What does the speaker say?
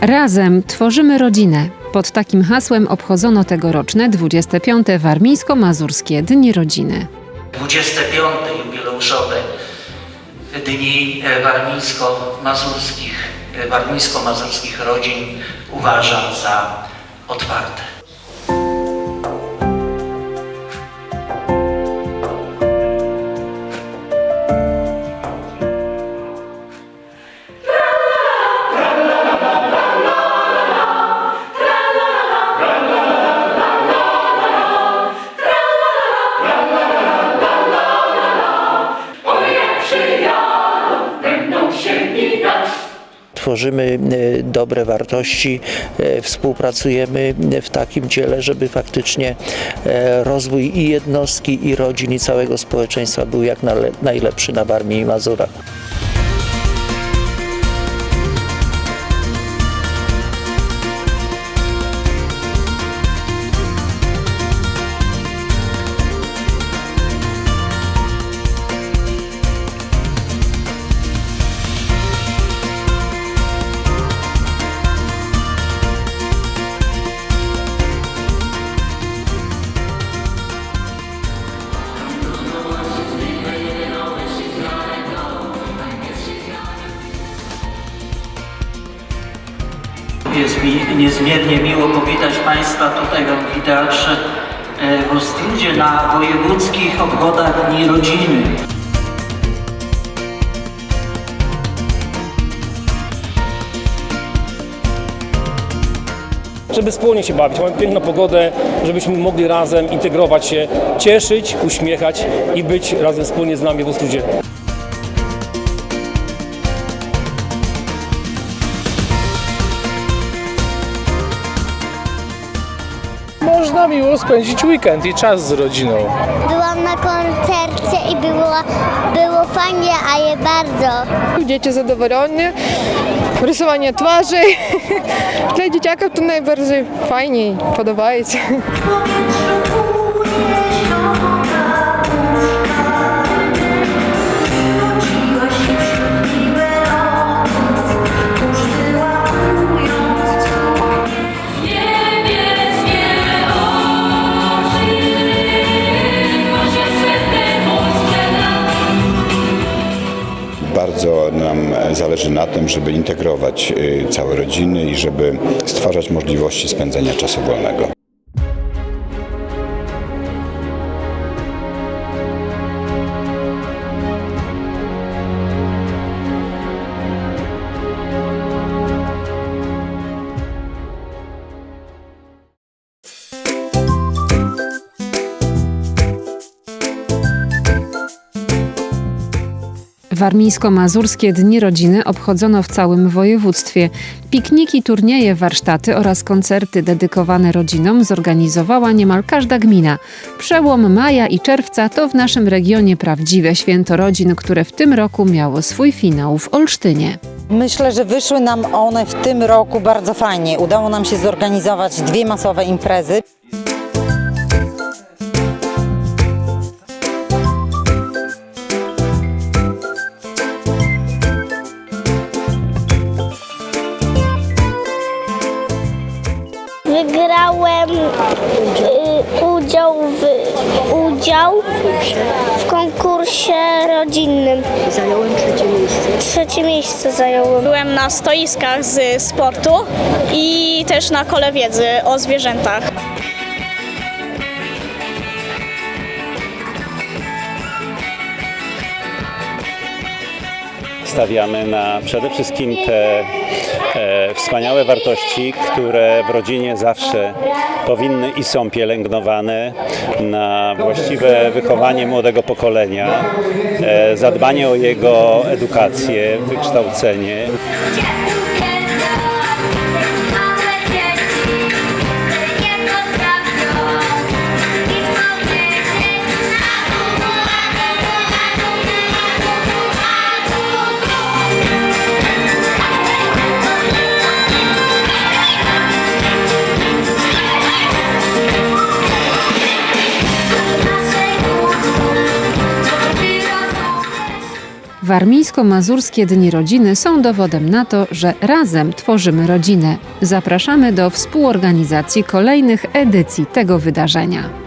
Razem tworzymy rodzinę. Pod takim hasłem obchodzono tegoroczne 25. Warmińsko-Mazurskie Dni Rodziny. 25. jubileuszowe Dni e, Warmińsko-Mazurskich, e, Warmińsko-Mazurskich Rodzin uważam za otwarte. Tworzymy e, dobre wartości, e, współpracujemy w takim dziele, żeby faktycznie e, rozwój i jednostki, i rodzin, i całego społeczeństwa był jak najlepszy na Warmii i Mazurach. Mi niezmiernie miło powitać Państwa tutaj w amfiteatrze e, w Ostrudzie na wojewódzkich obchodach Dni Rodziny. żeby wspólnie się bawić. Mamy piękną pogodę, żebyśmy mogli razem integrować się, cieszyć, uśmiechać i być razem wspólnie z nami w Ostrudzie. Można miło spędzić weekend i czas z rodziną. Byłam na koncercie i było, było fajnie, a je bardzo. Dzieci zadowolone, rysowanie twarzy. Dla dzieciaków to najbardziej fajniej, podoba się. Zależy na tym, żeby integrować y, całe rodziny i żeby stwarzać możliwości spędzenia czasu wolnego. Warmińsko-Mazurskie Dni Rodziny obchodzono w całym województwie. Pikniki, turnieje, warsztaty oraz koncerty dedykowane rodzinom zorganizowała niemal każda gmina. Przełom maja i czerwca to w naszym regionie prawdziwe święto rodzin, które w tym roku miało swój finał w Olsztynie. Myślę, że wyszły nam one w tym roku bardzo fajnie. Udało nam się zorganizować dwie masowe imprezy. Wygrałem y, udział w, udział w konkursie rodzinnym. Zająłem trzecie miejsce. Trzecie miejsce zająłem. Byłem na stoiskach z sportu i też na kole wiedzy o zwierzętach. Stawiamy na przede wszystkim te e, wspaniałe wartości, które w rodzinie zawsze powinny i są pielęgnowane, na właściwe wychowanie młodego pokolenia, e, zadbanie o jego edukację, wykształcenie. Warmińsko-Mazurskie Dni Rodziny są dowodem na to, że razem tworzymy rodzinę. Zapraszamy do współorganizacji kolejnych edycji tego wydarzenia.